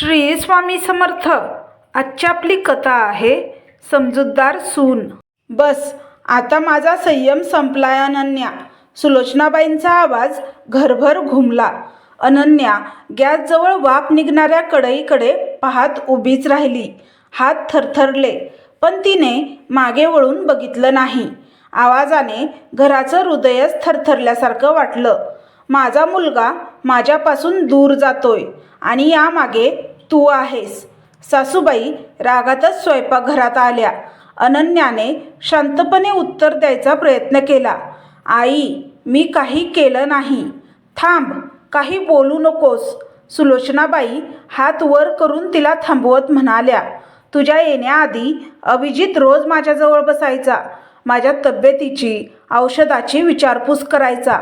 श्री स्वामी समर्थ. आजची आपली कथा आहे समजूतदार सून. बस आता माझा संयम संपलाय अनन्या. सुलोचनाबाईंचा आवाज घरभर घुमला. अनन्या गॅसजवळ वाफ निघणाऱ्या कढईकडे पाहत उभीच राहिली. हात थरथरले पण तिने मागे वळून बघितलं नाही. आवाजाने घराचं हृदयच थरथरल्यासारखं वाटलं. माझा मुलगा माझ्यापासून दूर जातोय आणि यामागे तू आहेस. सासूबाई रागातच स्वयंपाकघरात आल्या. अनन्याने शांतपणे उत्तर द्यायचा प्रयत्न केला. आई मी काही केलं नाही. थांब काही बोलू नकोस सुलोचनाबाई हात वर करून तिला थांबवत म्हणाल्या तुझ्या येण्याआधी अभिजित रोज माझ्याजवळ बसायचा. माझ्या तब्येतीची औषधाची विचारपूस करायचा.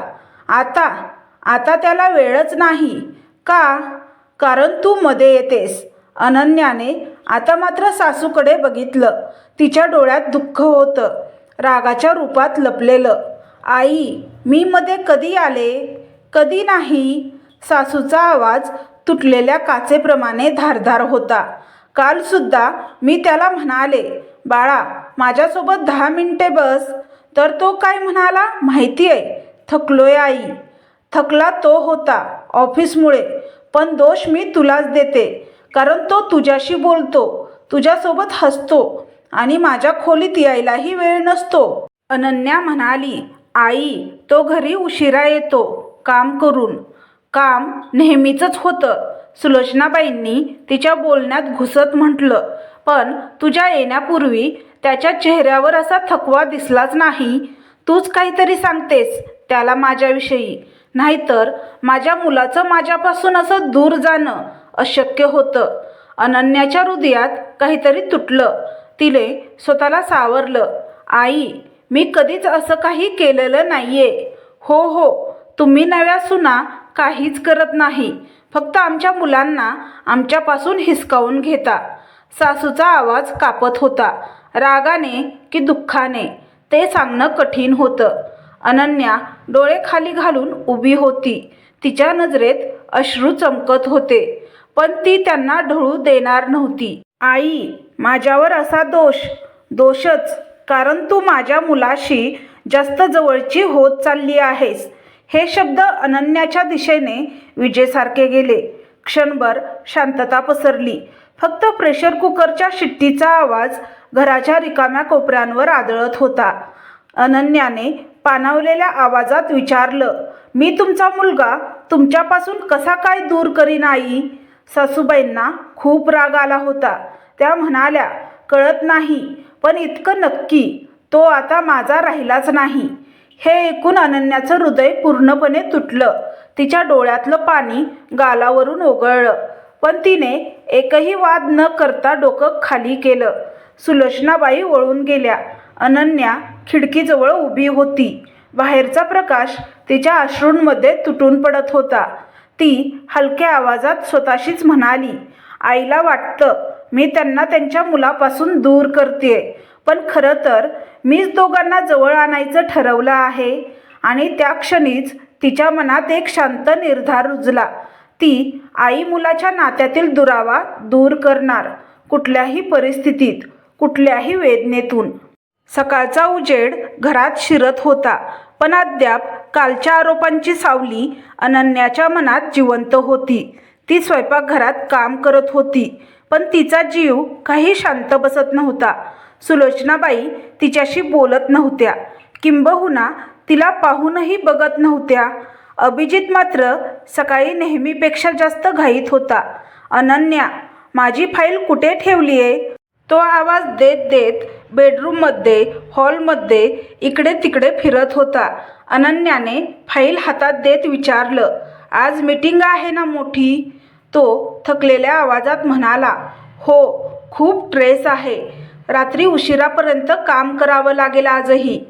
आता आता त्याला वेळच नाही. का? कारण तू मध्ये येतेस. अनन्याने आता मात्र सासूकडे बघितलं. तिच्या डोळ्यात दुःख होतं. रागाच्या रूपात लपलेलं. आई मी मध्ये कधी आले? कधी नाही? सासूचा आवाज तुटलेल्या काचेप्रमाणे धारधार होता. कालसुद्धा मी त्याला म्हणाले बाळा माझ्यासोबत दहा मिनटे बस. तर तो काय म्हणाला? माहिती आहे थकलोय आई थकला तो होता. ऑफिसमुळे पण दोष मी तुलाच देते कारण तो तुझ्याशी बोलतो तुझ्यासोबत हसतो आणि माझ्या खोलीत यायलाही वेळ नसतो. अनन्या म्हणाली आई तो घरी उशिरा येतो काम करून. काम नेहमीचंच होतं सुलोचनाबाईंनी तिच्या बोलण्यात घुसत म्हटलं. पण तुझ्या येण्यापूर्वी त्याच्या चेहऱ्यावर असा थकवा दिसलाच नाही. तूच काहीतरी सांगतेस त्याला माझ्याविषयी. नाहीतर माझ्या मुलाचं माझ्यापासून असं दूर जाणं अशक्य होतं. अनन्याच्या हृदयात काहीतरी तुटलं. तिने स्वतःला सावरलं. आई मी कधीच असं काही केलेलं नाही आहे हो हो तुम्ही नव्या सुना काहीच करत नाही. फक्त आमच्या मुलांना आमच्यापासून हिसकावून घेता. सासूचा आवाज कापत होता. रागाने की दुःखाने ते सांगणं कठीण होतं. अनन्या डोळे खाली घालून उभी होती. तिच्या नजरेत अश्रू चमकत होते पण ती त्यांना ढळू देणार नव्हती. आई माझ्यावर असा दोष दोषच कारण तू माझ्या मुलाशी जास्त जवळची होत चालली आहेस. हे शब्द अनन्याच्या दिशेने विजेसारखे गेले. क्षणभर शांतता पसरली. फक्त प्रेशर कुकरच्या शिट्टीचा आवाज घराच्या रिकाम्या कोपऱ्यांवर आदळत होता. अनन्याने पाणावलेल्या आवाजात विचारलं मी तुमचा मुलगा तुमच्यापासून कसा काय दूर करीन आई? सासूबाईंना खूप राग आला होता. त्या म्हणाल्या कळत नाही पण इतकं नक्की तो आता माझा राहिलाच नाही. हे ऐकून अनन्याचं हृदय पूर्णपणे तुटलं. तिच्या डोळ्यातलं पाणी गालावरून ओघळलं पण तिने एकही वाद न करता डोकं खाली केलं. सुलोचनाबाई वळून गेल्या. अनन्या खिडकीजवळ उभी होती. बाहेरचा प्रकाश तिच्या अश्रूंमध्ये तुटून पडत होता. ती हलक्या आवाजात स्वतःशीच म्हणाली आईला वाटतं मी त्यांना त्यांच्या मुलापासून दूर करते पण खरं तर मीच दोघांना जवळ आणायचं ठरवलं आहे. आणि त्या क्षणीच तिच्या मनात एक शांत निर्धार रुजला. ती आई मुलाच्या नात्यातील दुरावा दूर करणार कुठल्याही परिस्थितीत कुठल्याही वेदनेतून. सकाळचा उजेड घरात शिरत होता. पण अद्याप कालच्या आरोपांची सावली अनन्याच्या मनात जिवंत होती. ती स्वयंपाकघरात काम करत होती. पण तिचा जीव काही शांत बसत नव्हता. सुलोचनाबाई तिच्याशी बोलत नव्हत्या. किंबहुना तिला पाहूनही बघत नव्हत्या. अभिजित मात्र सकाळी नेहमीपेक्षा जास्त घाईत होता. अनन्या माझी फाईल कुठे ठेवली आहे तो आवाज देत देत बेडरूममध्ये हॉलमध्ये इकडे तिकडे फिरत होता. अनन्याने फाईल हातात देत विचारलं आज मीटिंग आहे ना मोठी? तो थकलेल्या आवाजात म्हणाला हो खूप ट्रेस आहे. रात्री उशिरापर्यंत काम करावं लागेल आजही.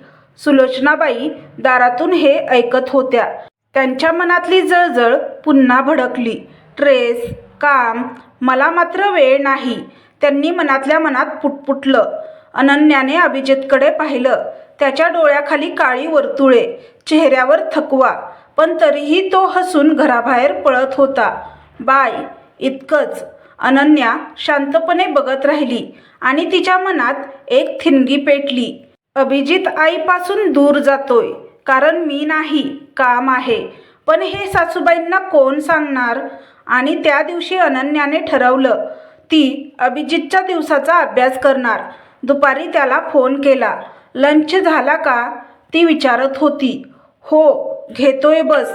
सुलोचनाबाई दारातून हे ऐकत होत्या. त्यांच्या मनातली जळजळ पुन्हा भडकली. ट्रेस काम मला मात्र वेळ नाही. त्यांनी मनातल्या मनात पुटपुटलं. अनन्याने अभिजितकडे पाहिलं. त्याच्या डोळ्याखाली काळी वर्तुळे चेहऱ्यावर थकवा. पण तरीही तो हसून घराबाहेर पळत होता. बाय इतकंच. अनन्या शांतपणे बघत राहिली आणि तिच्या मनात एक थिणगी पेटली. अभिजित आईपासून दूर जातोय कारण मी नाही काम आहे. पण हे सासूबाईंना कोण सांगणार? आणि त्या दिवशी अनन्याने ठरवलं ती अभिजितच्या दिवसाचा अभ्यास करणार. दुपारी त्याला फोन केला. लंच झाला का? ती विचारत होती. हो घेतोय बस.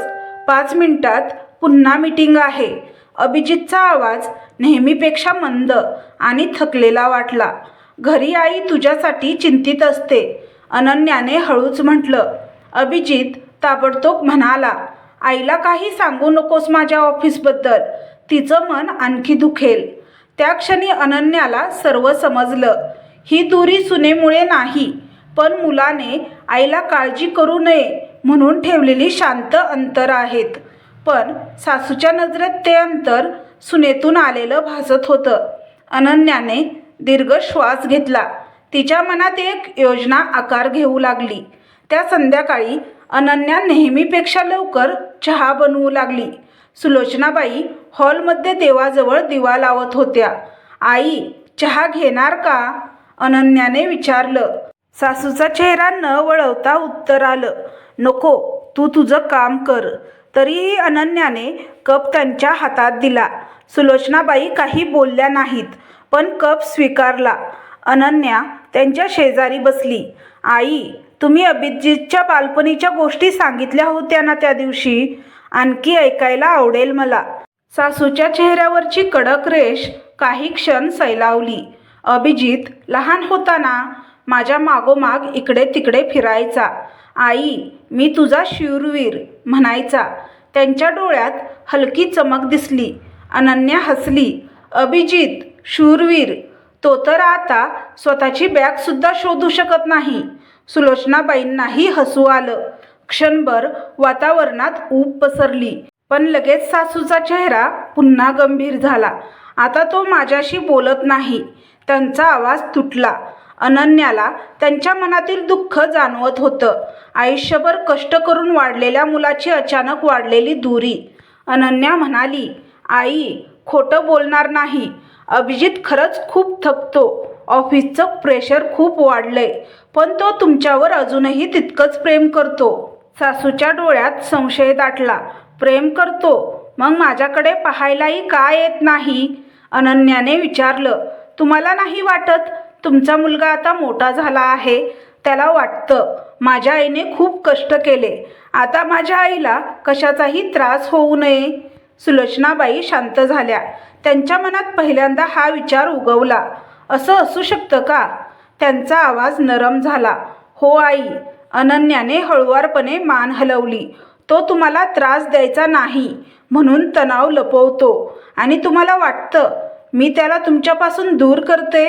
पाच मिनिटात पुन्हा मीटिंग आहे. अभिजितचा आवाज नेहमीपेक्षा मंद आणि थकलेला वाटला. घरी आई तुझ्यासाठी चिंतित असते. अनन्याने हळूच म्हटलं. अभिजित ताबडतोब म्हणाला आईला काही सांगू नकोस माझ्या ऑफिसबद्दल. तिचं मन आणखी दुखेल. त्या क्षणी अनन्याला सर्व समजलं. ही दुरी सुनेमुळे नाही पण मुलाने आईला काळजी करू नये म्हणून ठेवलेली शांत अंतर आहेत. पण सासूच्या नजरेत ते अंतर सुनेतून आलेलं भासत होतं. अनन्याने दीर्घ श्वास घेतला. तिच्या मनात एक योजना आकार घेऊ लागली. त्या संध्याकाळी अनन्या नेहमीपेक्षा लवकर चहा बनवू लागली. सुलोचनाबाई हॉलमध्ये देवाजवळ दिवा लावत होत्या. आई चहा घेणार का? अनन्याने विचारलं सासूचा चेहरा न वळवता उत्तर आलं नको तू तुझं काम कर. तरीही अनन्याने कप त्यांच्या हातात दिला. सुलोचनाबाई काही बोलल्या नाहीत पण कप स्वीकारला. अनन्या त्यांच्या शेजारी बसली. आई तुम्ही अभिजितच्या बालपणीच्या गोष्टी सांगितल्या होत्या ना त्या दिवशी? आणखी ऐकायला आवडेल मला. सासूच्या चेहऱ्यावरची कडक रेष काही क्षण सैलावली. अभिजित लहान होताना माझ्या मागोमाग इकडे तिकडे फिरायचा. आई मी तुझा शूरवीर म्हणायचा. त्यांच्या डोळ्यात हलकी चमक दिसली. अनन्या हसली. अभिजित शूरवीर तो तर आता स्वतःची बॅगसुद्धा शोधू शकत नाही. सुलोचनाबाईंनाही हसू आलं. क्षणभर वातावरणात ऊब पसरली. पण लगेच सासूचा चेहरा पुन्हा गंभीर झाला. आता तो माझ्याशी बोलत नाही. त्यांचा आवाज तुटला. अनन्याला त्यांच्या मनातील दुःख जाणवत होतं. आयुष्यभर कष्ट करून वाढलेल्या मुलाची अचानक वाढलेली दूरी. अनन्या म्हणाली आई खोटं बोलणार नाही. अभिजित खरंच खूप थकतो. ऑफिसचं प्रेशर खूप वाढलंय. पण तो तुमच्यावर अजूनही तितकंच प्रेम करतो. सासूच्या डोळ्यात संशय दाटला. प्रेम करतो? मग माझ्याकडे पाहायलाही का येत नाही? अनन्याने विचारलं. तुम्हाला नाही वाटत? तुमचा मुलगा आता मोठा झाला आहे. त्याला वाटतं. माझ्या आईने खूप कष्ट केले. आता माझ्या आईला कशाचाही त्रास होऊ नये. सुलोचनाबाई शांत झाल्या. त्यांच्या मनात पहिल्यांदा हा विचार उगवला. असं असू शकतं का? त्यांचा आवाज नरम झाला. हो आई. अनन्याने हळुवारपणे मान हलवली. तो तुम्हाला त्रास द्यायचा नाही म्हणून तणाव लपवतो. आणि तुम्हाला वाटतं मी त्याला तुमच्यापासून दूर करते.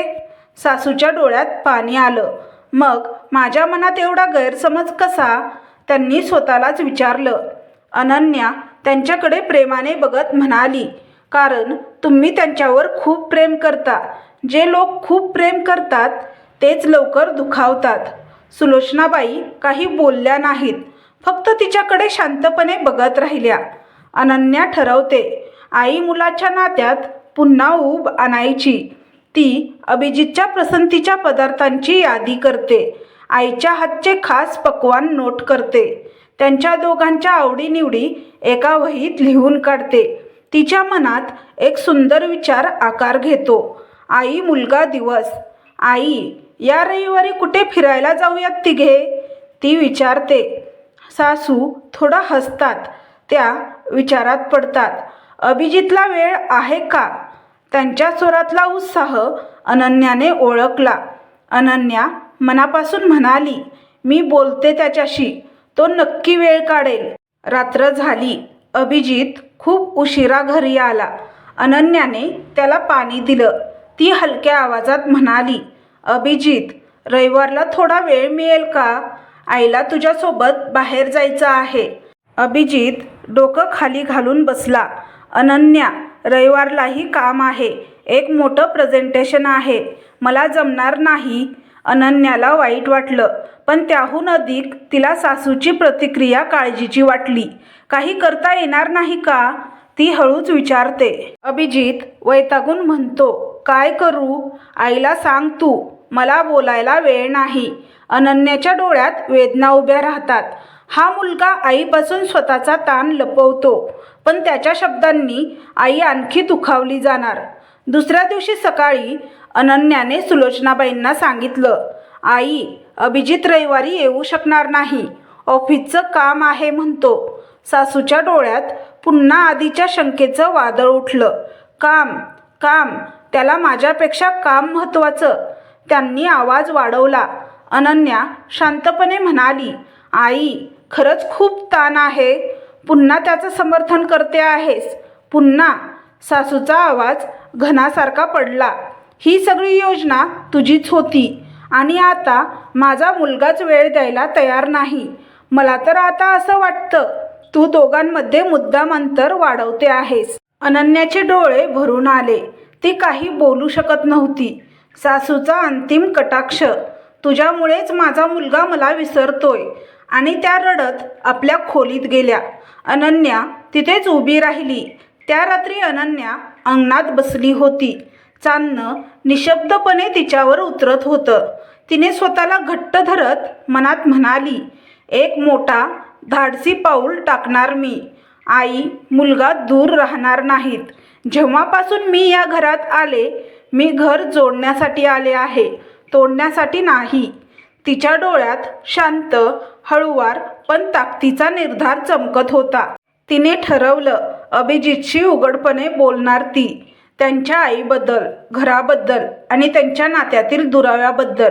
सासूच्या डोळ्यात पाणी आलं. मग माझ्या मनात एवढा गैरसमज कसा? त्यांनी स्वतःलाच विचारलं. अनन्या त्यांच्याकडे प्रेमाने बघत म्हणाली कारण तुम्ही त्यांच्यावर खूप प्रेम करता. जे लोक खूप प्रेम करतात तेच लवकर दुखावतात. सुलोचनाबाई काही बोलल्या नाहीत. फक्त तिच्याकडे शांतपणे बघत राहिल्या. अनन्या ठरवते आई मुलाच्या नात्यात पुन्हा ऊब आणायची. ती अभिजितच्या पसंतीच्या पदार्थांची यादी करते. आईच्या हातचे खास पक्वान नोट करते. त्यांच्या दोघांच्या आवडीनिवडी एका वहीत लिहून काढते. तिच्या मनात एक सुंदर विचार आकार घेतो. आई मुलगा दिवस. आई या रविवारी कुठे फिरायला जाऊयात तिघे? ती विचारते. सासू थोडा हसतात. त्या विचारात पडतात. अभिजितला वेळ आहे का? त्यांच्या स्वरातला उत्साह अनन्याने ओळखला. अनन्या मनापासून म्हणाली मी बोलते त्याच्याशी. तो नक्की वेळ काढेल. रात्र झाली. अभिजित खूप उशिरा घरी आला. अनन्याने त्याला पाणी दिलं. ती हलक्या आवाजात म्हणाली अभिजित रविवारला थोडा वेळ मिळेल का? आईला तुझ्यासोबत बाहेर जायचं आहे. अभिजित डोकं खाली घालून बसला. अनन्या रविवारलाही काम आहे. एक मोठं प्रेझेंटेशन आहे. मला जमणार नाही अनन्याला वाईट वाटलं. पण त्याहून अधिक तिला सासूची प्रतिक्रिया काळजीची वाटली. काही करता येणार नाही का? ती हळूच विचारते. अभिजित वैतागून म्हणतो काय करू? आईला सांग तू. मला बोलायला वेळ नाही. अनन्याच्या डोळ्यात वेदना उभ्या राहतात. हा मुलगा आईपासून स्वतःचा ताण लपवतो पण त्याच्या शब्दांनी आई आणखी दुखावली जाणार. दुसऱ्या दिवशी सकाळी अनन्याने सुलोचनाबाईंना सांगितलं आई अभिजित रविवारी येऊ शकणार नाही. ऑफिसचं काम आहे म्हणतो. सासूच्या डोळ्यात पुन्हा आधीच्या शंकेचं वादळ उठलं. काम काम त्याला माझ्यापेक्षा काम महत्त्वाचं. त्यांनी आवाज वाढवला. अनन्या शांतपणे म्हणाली आई खरंच खूप ताण आहे. पुन्हा त्याचं समर्थन करते आहेस. पुन्हा सासूचा आवाज घनासारखा पडला. ही सगळी योजना तुझीच होती आणि आता माझा मुलगाच वेळ द्यायला तयार नाही. मला तर आता असं वाटतं तू दोघांमध्ये मुद्दाम अंतर वाढवते आहेस. अनन्याचे डोळे भरून आले. ती काही बोलू शकत नव्हती. सासूचा अंतिम कटाक्ष तुझ्यामुळेच माझा मुलगा मला विसरतोय. आणि त्या रडत आपल्या खोलीत गेल्या. अनन्या तिथेच उभी राहिली. त्या रात्री अनन्या अंगणात बसली होती. चांदणं निशब्दपणे तिच्यावर उतरत होतं. तिने स्वतःला घट्ट धरत मनात म्हणाली एक मोठा धाडसी पाऊल टाकणार मी. आई मुलगा दूर राहणार नाहीत. जेव्हापासून मी या घरात आले मी घर जोडण्यासाठी आले आहे. तोडण्यासाठी नाही. तिच्या डोळ्यात शांत हळुवार पण ताकदीचा निर्धार चमकत होता. तिने ठरवलं अभिजितशी उघडपणे बोलणार ती. त्यांच्या आईबद्दल घराबद्दल आणि त्यांच्या नात्यातील दुराव्याबद्दल.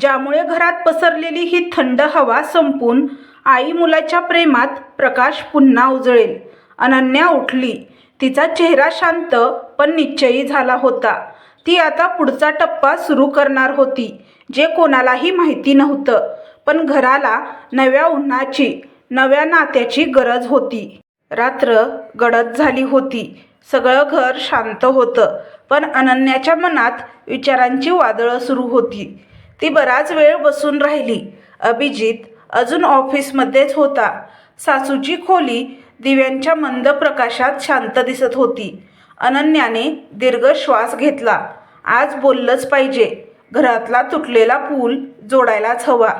ज्यामुळे घरात पसरलेली ही थंड हवा संपून आई मुलाच्या प्रेमात प्रकाश पुन्हा उजळेल. अनन्या उठली. तिचा चेहरा शांत पण निश्चयी झाला होता. ती आता पुढचा टप्पा सुरू करणार होती. जे कोणालाही माहिती नव्हतं पण घराला नव्या उन्हाची नव्या नात्याची गरज होती. रात्र गडद झाली होती. सगळं घर शांत होतं पण अनन्याच्या मनात विचारांची वादळं सुरू होती. ती बराच वेळ बसून राहिली. अभिजित अजून ऑफिसमध्येच होता. सासूची खोली दिव्यांच्या मंद प्रकाशात शांत दिसत होती. अनन्याने दीर्घ श्वास घेतला. आज बोललंच पाहिजे. घरातला तुटलेला पूल जोडायलाच हवा.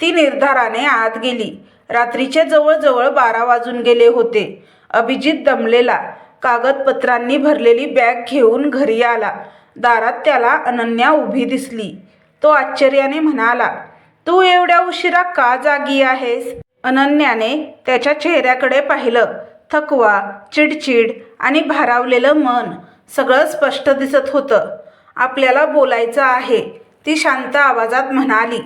ती निर्धाराने आत गेली. रात्रीचे जवळजवळ बारा वाजून गेले होते. अभिजित दमलेला. कागदपत्रांनी भरलेली बॅग घेऊन घरी आला. दारात त्याला अनन्या उभी दिसली. तो आश्चर्याने म्हणाला तू एवढ्या उशिरा का जागी आहेस? अनन्याने त्याच्या चेहऱ्याकडे पाहिलं. थकवा चिडचिड आणि भारावलेलं मन सगळं स्पष्ट दिसत होतं. आपल्याला बोलायचं आहे. ती शांत आवाजात म्हणाली.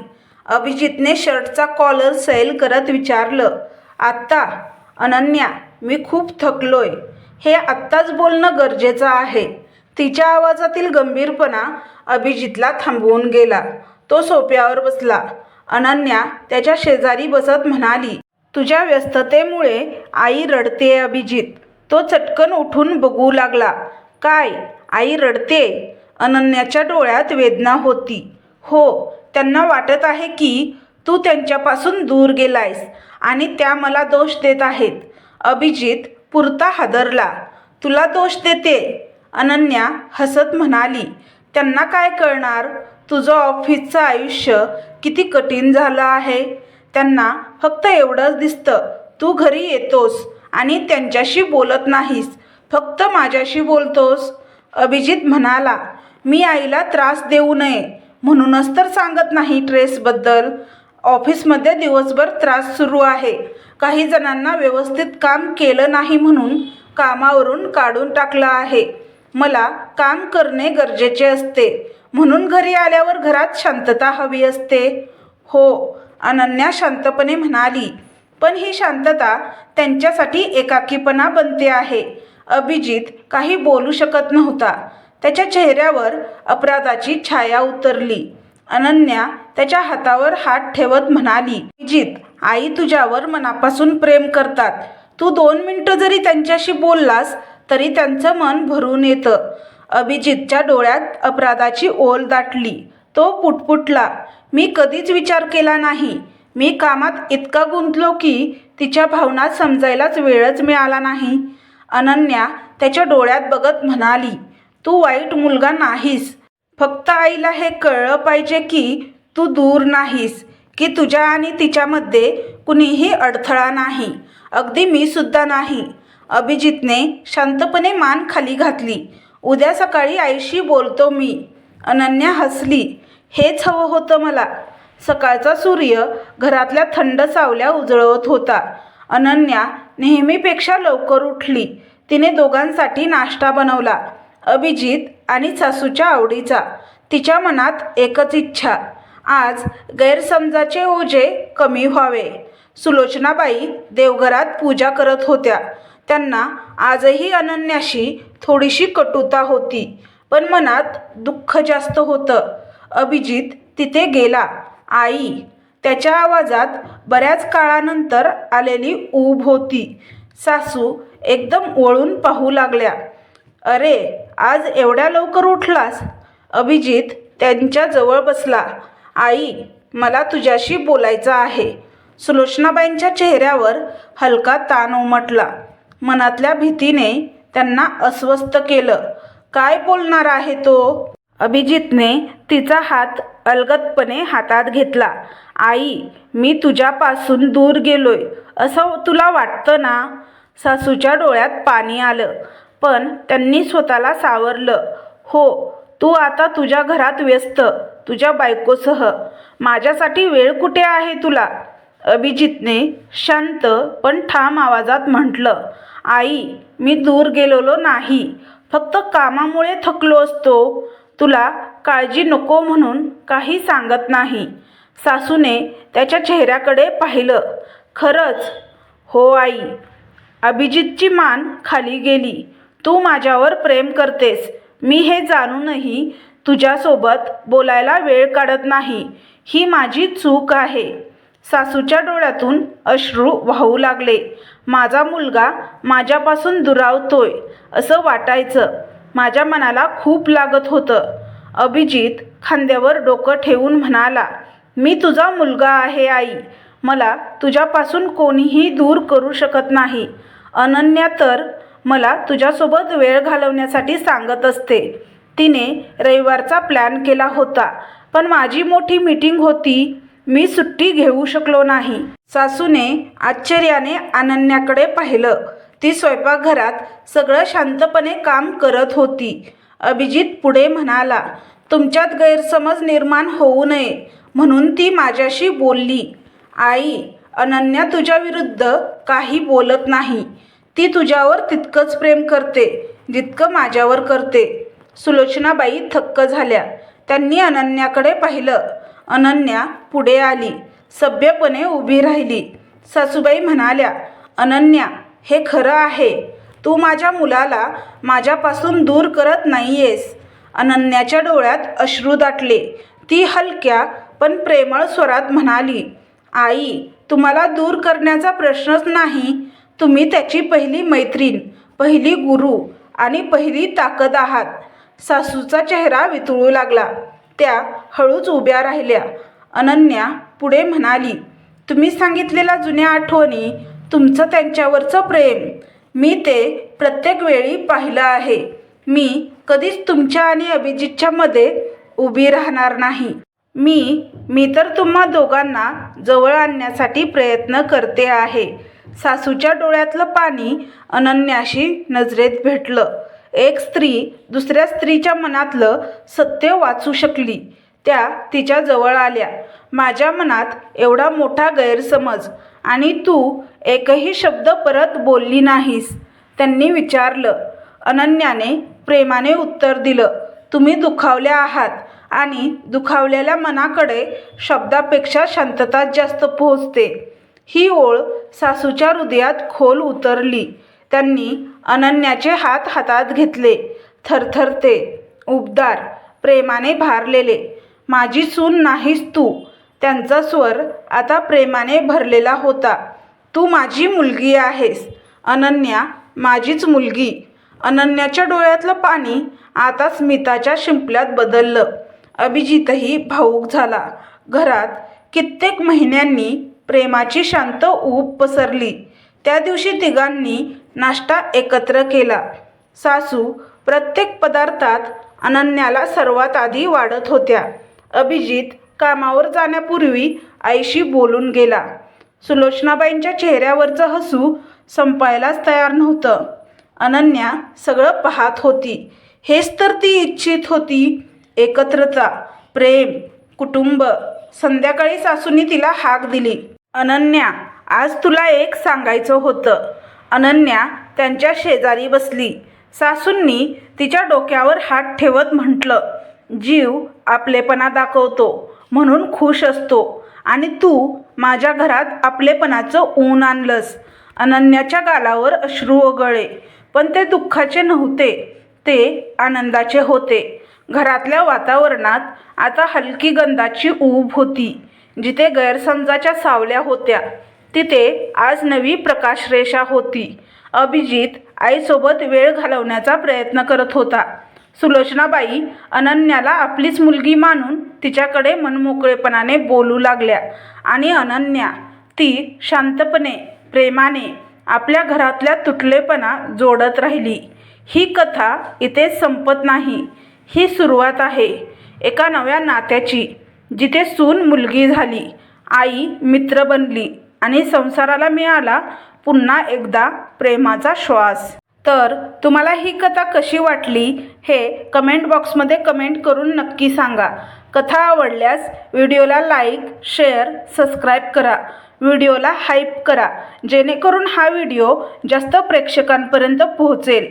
अभिजितने शर्टचा कॉलर सैल करत विचारलं आत्ता अनन्या मी खूप थकलोय. हे आत्ताच बोलणं गरजेचं आहे. तिच्या आवाजातील गंभीरपणा अभिजितला थांबवून गेला. तो सोप्यावर बसला. अनन्या त्याच्या शेजारी बसत म्हणाली तुझ्या व्यस्ततेमुळे आई रडते अभिजित. तो चटकन उठून बघू लागला. काय? आई रडते? अनन्याच्या डोळ्यात वेदना होती. हो त्यांना वाटत आहे की तू त्यांच्यापासून दूर गेलायस आणि त्या मला दोष देत आहेत. अभिजित पुरता हादरला. तुला दोष देते? अनन्या हसत म्हणाली. त्यांना काय कळणार? तुझं ऑफिसचं आयुष्य किती कठीण झालं आहे. त्यांना फक्त एवढंच दिसतं. तू घरी येतोस आणि त्यांच्याशी बोलत नाहीस. फक्त माझ्याशी बोलतोस? अभिजित म्हणाला. मी आईला त्रास देऊ नये म्हणूनच तर सांगत नाही ट्रेसबद्दल ऑफिसमध्ये दिवसभर त्रास सुरू आहे. काही जणांना व्यवस्थित काम केलं नाही म्हणून कामावरून काढून टाकलं आहे. मला काम करणे गरजेचे असते. म्हणून घरी आल्यावर घरात शांतता हवी असते. हो अनन्या शांतपणे म्हणाली. पण ही शांतता त्यांच्यासाठी एकाकीपणा बनते आहे. अभिजित काही बोलू शकत नव्हता. त्याच्या चेहऱ्यावर अपराधाची छाया उतरली. अनन्या त्याच्या हातावर हात ठेवत म्हणाली जित आई तुझ्यावर मनापासून प्रेम करतात. तू दोन मिनटं जरी त्यांच्याशी बोललास तरी त्यांचं मन भरून येतं अभिजितच्या डोळ्यात अपराधाची ओल दाटली. तो पुटपुटला मी कधीच विचार केला नाही. मी कामात इतका गुंतलो की तिच्या भावना समजायलाच वेळच मिळाला नाही अनन्या त्याच्या डोळ्यात बघत म्हणाली तू वाईट मुलगा नाहीस. फक्त आईला हे कळलं पाहिजे की तू दूर नाहीस की तुझ्या आणि तिच्यामध्ये कुणीही अडथळा नाही. अगदी मी सुद्धा नाही. अभिजितने शांतपणे मान खाली घातली. उद्या सकाळी आईशी बोलतो मी. अनन्या हसली. हेच हवं होतं मला. सकाळचा सूर्य घरातल्या थंड सावल्या उजळवत होता. अनन्या नेहमीपेक्षा लवकर उठली. तिने दोघांसाठी नाश्ता बनवला. अभिजित आणि सासूच्या आवडीचा. तिच्या मनात एकच इच्छा आज गैरसमजाचे ओझे कमी व्हावे. सुलोचनाबाई देवघरात पूजा करत होत्या. त्यांना आजही अनन्याशी थोडीशी कटुता होती पण मनात दुःख जास्त होतं. अभिजित तिथे गेला. आई त्याच्या आवाजात बऱ्याच काळानंतर आलेली ऊब होती. सासू एकदम वळून पाहू लागल्या. अरे आज एवढ्या लवकर उठलास? अभिजित त्यांच्याजवळ बसला. आई मला तुझ्याशी बोलायचं आहे. सुलोचनाबाईंच्या चेहऱ्यावर हलका ताण उमटला. मनातल्या भीतीने त्यांना अस्वस्थ केलं. काय बोलणार आहे तो? अभिजितने तिचा हात अलगदपणे हातात घेतला. आई मी तुझ्यापासून दूर गेलोय. असं तुला वाटतं ना? सासूच्या डोळ्यात पाणी आलं. पण त्यांनी स्वतःला सावरलं. हो तू आता तुझ्या घरात व्यस्त तुझ्या बायकोसह. माझ्यासाठी वेळ कुठे आहे तुला? अभिजितने शांत पण ठाम आवाजात म्हटलं आई मी दूर गेलेलो नाही. फक्त कामामुळे थकलो असतो. तुला काळजी नको म्हणून काही सांगत नाही. सासूने त्याच्या चेहऱ्याकडे पाहिलं. खरंच? हो आई. अभिजितची मान खाली गेली. तू माझ्यावर प्रेम करतेस. मी हे जाणूनही तुझ्यासोबत बोलायला वेळ काढत नाही. ही माझी चूक आहे. सासूच्या डोळ्यातून अश्रू वाहू लागले. माझा मुलगा माझ्यापासून दुरावतोय असं वाटायचं. माझ्या मनाला खूप लागत होतं. अभिजित खांद्यावर डोकं ठेवून म्हणाला मी तुझा मुलगा आहे आई. मला तुझ्यापासून कोणीही दूर करू शकत नाही. अनन्या तर मला तुझ्यासोबत वेळ घालवण्यासाठी सांगत असते. तिने रविवारचा प्लॅन केला होता पण माझी मोठी मीटिंग होती. मी सुट्टी घेऊ शकलो नाही. सासूने आश्चर्याने अनन्याकडे पाहिलं. ती स्वयंपाकघरात सगळं शांतपणे काम करत होती. अभिजित पुढे म्हणाला तुमच्यात गैरसमज निर्माण होऊ नये म्हणून ती माझ्याशी बोलली. आई अनन्या तुझ्याविरुद्ध काही बोलत नाही. ती तुझ्यावर तितकंच प्रेम करते जितकं माझ्यावर करते. सुलोचनाबाई थक्क झाल्या. त्यांनी अनन्याकडे पाहिलं. अनन्या पुढे आली. सभ्यपणे उभी राहिली. सासूबाई म्हणाल्या अनन्या हे खरं आहे. तू माझ्या मुलाला माझ्यापासून दूर करत नाहीयेस. अनन्याच्या डोळ्यात अश्रू दाटले. ती हलक्या पण प्रेमळ स्वरात म्हणाली आई तुम्हाला दूर करण्याचा प्रश्नच नाही. तुम्ही त्याची पहिली मैत्रीण पहिली गुरु आणि पहिली ताकद आहात. सासूचा चेहरा वितळू लागला. त्या हळूच उभ्या राहिल्या. अनन्या पुढे म्हणाली तुम्ही सांगितलेल्या जुन्या आठवणी तुमचं त्यांच्यावरचं प्रेम मी ते प्रत्येक वेळी पाहिलं आहे. मी कधीच तुमच्या आणि अभिजितच्या मध्ये उभी राहणार नाही. मी मी तर तुम्हा दोघांना जवळ आणण्यासाठी प्रयत्न करते आहे. सासूच्या डोळ्यातलं पाणी अनन्याशी नजरेत भेटलं. एक स्त्री दुसऱ्या स्त्रीच्या मनातलं सत्य वाचू शकली. त्या तिच्या जवळ आल्या. माझ्या मनात एवढा मोठा गैरसमज आणि तू एकही शब्द परत बोलली नाहीस त्यांनी विचारलं. अनन्याने प्रेमाने उत्तर दिलं तुम्ही दुखावल्या आहात आणि दुखावलेल्या मनाकडे शब्दापेक्षा शांतता जास्त पोहोचते. ही ओळ सासूच्या हृदयात खोल उतरली. त्यांनी अनन्याचे हात हातात घेतले. थरथरते उबदार प्रेमाने भारलेले. माझी सून नाहीस तू. त्यांचा स्वर आता प्रेमाने भरलेला होता. तू माझी मुलगी आहेस. अनन्या माझीच मुलगी अनन्याच्या डोळ्यातलं पाणी आता स्मिताच्या शिंपल्यात बदललं. अभिजितही भाऊक झाला. घरात कित्येक महिन्यांनी प्रेमाची शांत ऊब पसरली. त्या दिवशी तिघांनी नाश्ता एकत्र केला. सासू प्रत्येक पदार्थात अनन्याला सर्वात आधी वाढत होत्या. अभिजित कामावर जाण्यापूर्वी आईशी बोलून गेला. सुलोचनाबाईंच्या चेहऱ्यावरचं हसू संपायलाच तयार नव्हतं. अनन्या सगळं पाहत होती. हेच तर ती इच्छित होती. एकत्रता प्रेम कुटुंब संध्याकाळी सासूनी तिला हाक दिली. अनन्या आज तुला एक सांगायचं होतं. अनन्या त्यांच्या शेजारी बसली. सासूंनी तिच्या डोक्यावर हात ठेवत म्हटलं जीव आपलेपणा दाखवतो म्हणून खुश असतो. आणि तू माझ्या घरात आपलेपणाचं ऊन आणलंस. अनन्याच्या गालावर अश्रू ओघळले. पण ते दुःखाचे नव्हते ते आनंदाचे होते. घरातल्या वातावरणात आता हलकी गंधाची ऊब होती. जिथे गैरसमजाच्या सावल्या होत्या तिथे आज नवी प्रकाशरेषा होती. अभिजित आईसोबत वेळ घालवण्याचा प्रयत्न करत होता. सुलोचनाबाई अनन्याला आपलीच मुलगी मानून तिच्याकडे मनमोकळेपणाने बोलू लागल्या. आणि अनन्या ती शांतपणे प्रेमाने आपल्या घरातल्या तुटलेपणा जोडत राहिली. ही कथा इथे संपत नाही. ही सुरुवात आहे. एका नव्या नात्याची जिथे सून मुलगी झाली आई मित्र बनली आणि संसाराला मिळाला पुन्हा एकदा प्रेमाचा श्वास. तर तुम्हाला ही कथा कशी वाटली हे कमेंट बॉक्समध्ये कमेंट करून नक्की सांगा. कथा आवडल्यास व्हिडिओला लाईक शेअर सबस्क्राईब करा. व्हिडिओला हाईप करा जेणेकरून हा व्हिडिओ जास्त प्रेक्षकांपर्यंत पोहोचेल.